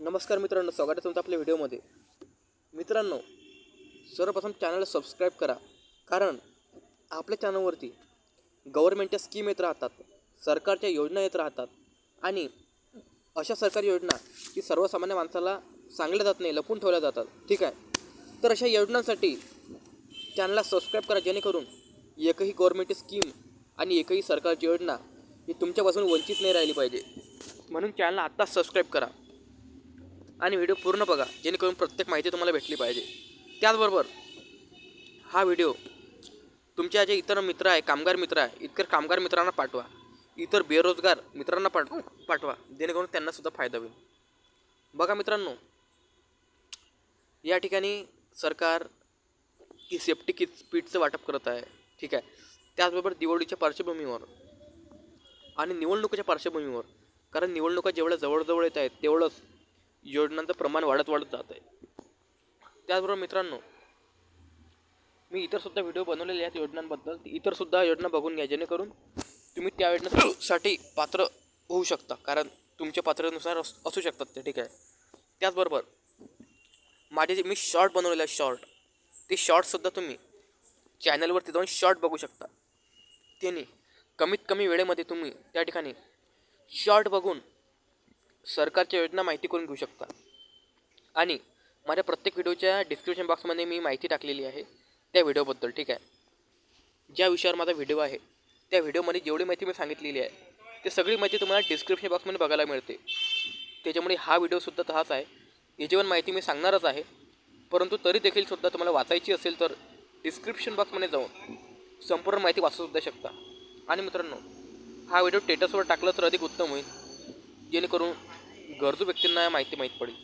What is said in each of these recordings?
नमस्कार मित्रांनो स्वागत आहे तुमचं आपल्या व्हिडिओमध्ये. मित्रांनो सर्वप्रथम चॅनलला सबस्क्राईब करा. कारण आपल्या चॅनलवरती गव्हर्मेंटच्या स्कीम येत राहतात सरकारच्या योजना येत राहतात आणि अशा सरकारी योजना की सर्वसामान्य माणसाला सांगल्या जात नाही लपून ठेवल्या जातात. ठीक आहे? तर अशा योजनांसाठी चॅनलला सबस्क्राईब करा जेणेकरून एकही गव्हर्मेंटची स्कीम आणि एकही सरकारची योजना ही तुमच्यापासून वंचित नाही राहिली पाहिजे. म्हणून चॅनलला आत्ताच सबस्क्राईब करा. आणि व्हिडिओ पूर्ण बघा जेणेकरून प्रत्येक माहिती तुम्हाला भेटली पाहिजे. त्याचबरोबर हा व्हिडिओ तुमच्या जे इतर मित्र आहे कामगार मित्र आहे इतर कामगार मित्रांना पाठवा. इतर बेरोजगार मित्रांना पाठ पाठवा जेणेकरून त्यांनासुद्धा फायदा होईल. बघा मित्रांनो या ठिकाणी सरकार की सेफ्टी किट किटचं वाटप करत आहे. ठीक आहे. त्याचबरोबर दिवाळीच्या पार्श्वभूमीवर आणि निवडणुकीच्या पार्श्वभूमीवर कारण निवडणुका जेवढ्या जवळजवळ येत आहेत तेवढंच योजनांचं प्रमाण वाढत वाढत जात आहे. त्याचबरोबर मित्रांनो मी इतरसुद्धा व्हिडिओ बनवलेले आहेत योजनांबद्दल. इतरसुद्धा योजना बघून घ्या जेणेकरून तुम्ही त्या योजनेसाठी पात्र होऊ शकता. कारण तुमच्या पात्रानुसार अस असू शकतात ते ठीक आहे. त्याचबरोबर माझे जे मी शॉर्ट बनवलेले आहे शॉर्ट. ते शॉर्टसुद्धा तुम्ही चॅनलवरती जाऊन शॉर्ट बघू शकता. त्याने कमीत कमी वेळेमध्ये तुम्ही त्या ठिकाणी शॉर्ट बघून सरकारच्या योजना माहिती करून घेऊ शकता. आणि माझ्या प्रत्येक व्हिडिओच्या डिस्क्रिप्शन बॉक्समध्ये मी माहिती टाकलेली आहे त्या व्हिडिओबद्दल ठीक आहे? ज्या विषयावर माझा व्हिडिओ आहे त्या व्हिडिओमध्ये जेवढी माहिती मी सांगितलेली आहे ते सगळी माहिती तुम्हाला डिस्क्रिप्शन बॉक्समध्ये बघायला मिळते. त्याच्यामुळे हा व्हिडिओसुद्धा तहाच आहे. याची पण माहिती मी सांगणारच आहे. परंतु तरी देखील सुद्धा तुम्हाला वाचायची असेल तर डिस्क्रिप्शन बॉक्समध्ये जाऊन संपूर्ण माहिती वाचूसुद्धा शकता. आणि मित्रांनो हा व्हिडिओ टेटसवर टाकला तर अधिक उत्तम होईल. जेणेकरून गरजू व्यक्तींना या माहिती माहीत पडेल.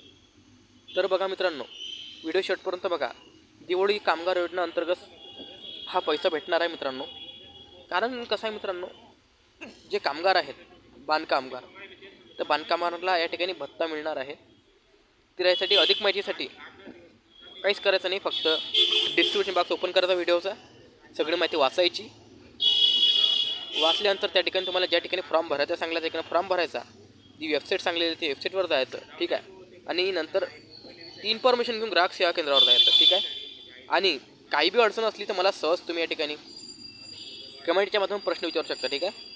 तर बघा मित्रांनो व्हिडिओ शेवटपर्यंत बघा. दिवाळी कामगार योजना अंतर्गत हा पैसा भेटणार आहे मित्रांनो. कारण कसं आहे मित्रांनो जे कामगार आहेत बांधकामगार तर बांधकामाला या ठिकाणी भत्ता मिळणार आहे. तर यासाठी अधिक माहितीसाठी काहीच करायचं नाही फक्त डिस्क्रिप्शन बॉक्स ओपन करायचा व्हिडिओचा. सगळी माहिती वाचायची. वाचल्यानंतर त्या ठिकाणी तुम्हाला ज्या ठिकाणी फॉर्म भरायचा सांगला त्या ठिकाणी फॉर्म भरायचा. जी वेबसाईट सांगलेली ती वेबसाईटवर जायचं ठीक आहे. आणि नंतर ती इन्फॉर्मेशन घेऊन ग्राहक सेवा केंद्रावर जायचं ठीक आहे. आणि काही बी अडचण असली तर मला सहज तुम्ही या ठिकाणी कमेंटच्या माध्यमातून प्रश्न विचारू शकता ठीक आहे.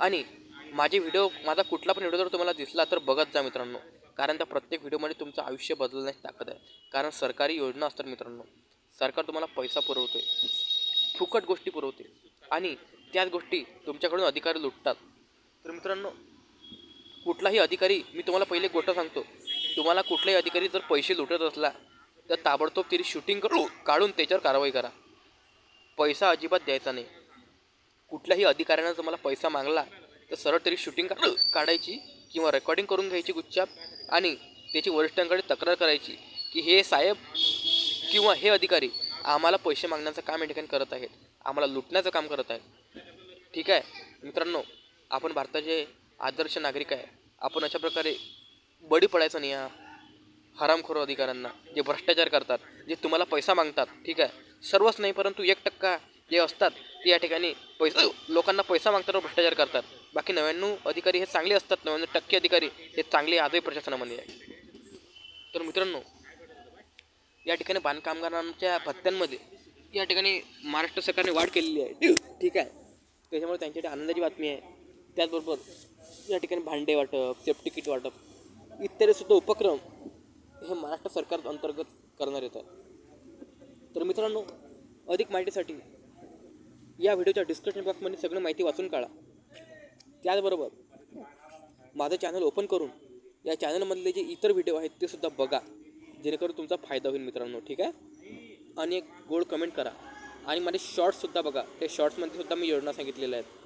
आणि माझे व्हिडिओ माझा कुठला पण व्हिडिओ जर तुम्हाला दिसला तर बघत जा मित्रांनो. कारण त्या प्रत्येक व्हिडिओमध्ये तुमचं आयुष्य बदलण्याची ताकद आहे. कारण सरकारी योजना असतात मित्रांनो. सरकार तुम्हाला पैसा पुरवते फुकट गोष्टी पुरवते. आणि त्याच गोष्टी तुमच्याकडून अधिकारी लुटतात. तर मित्रांनो कुठलाही अधिकारी मी तुम्हाला पहिले गोष्ट सांगतो. तुम्हाला कुठलाही अधिकारी जर पैसे लुटत असला तर ताबडतोब तरी शूटिंग करू काढून त्याच्यावर कारवाई करा. पैसा अजिबात द्यायचा नाही. कुठल्याही अधिकाऱ्यानं जर मला पैसा मागला तर सरळ तरी शूटिंग काढ काढायची किंवा रेकॉर्डिंग करून घ्यायची गुच्चाप आणि त्याची वरिष्ठांकडे तक्रार करायची की हे साहेब किंवा हे अधिकारी आम्हाला पैसे मागण्याचं काम या ठिकाणी करत आहेत. आम्हाला लुटण्याचं काम करत आहेत. ठीक आहे? मित्रांनो आपण भारताचे आदर्श नागरिक आहे. आपण अशा प्रकारे बळी पडायचं नाही हा हरामखोर अधिकाऱ्यांना जे भ्रष्टाचार करतात जे तुम्हाला पैसा मागतात ठीक आहे? सर्वच नाही परंतु एक टक्का जे असतात ते या ठिकाणी पैसा लोकांना पैसा मागतात व भ्रष्टाचार करतात. बाकी नव्याण्णव अधिकारी हे चांगले असतात नव्याण्णव टक्के अधिकारी हे चांगले आजही प्रशासनामध्ये आहे तर मित्रांनो या ठिकाणी बांधकामगारांच्या भत्त्यांमध्ये या ठिकाणी महाराष्ट्र सरकारने वाढ केलेली आहे. ठीक आहे? त्याच्यामुळे त्यांच्यासाठी आनंदाची बातमी आहे. त्याचबरोबर या ठिकाणी भांडे वाटप सेफ्टी किट वाटप इत्यादीसुद्धा उपक्रम हे महाराष्ट्र सरकार अंतर्गत करण्यात येतात. तर मित्रांनो अधिक माहितीसाठी या व्हिडिओच्या डिस्क्रिप्शन बॉक्समध्ये सगळी माहिती वाचून काढा. त्याचबरोबर माझं चॅनल ओपन करून या चॅनलमधले जे इतर व्हिडिओ आहेत ते सुद्धा बघा. जेणेकरून तुमचा फायदा होईल मित्रांनो ठीक आहे? आणि एक गोड कमेंट करा. आणि माझे शॉर्ट्ससुद्धा बघा. त्या शॉर्ट्समध्ये सुद्धा मी योजना सांगितलेल्या आहेत.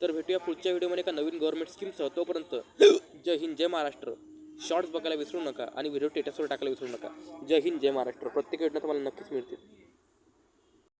तर भेटूया पुढच्या व्हिडिओमध्ये एका नवीन गव्हर्नमेंट स्कीमसह तोपर्यंत जय हिंद जय महाराष्ट्र. शॉर्ट्स बघायला विसरू नका आणि व्हिडिओ टेटसवर टाकायला विसरू नका. जय हिंद जय महाराष्ट्र. प्रत्येक योजना तुम्हाला नक्कीच मिळतील.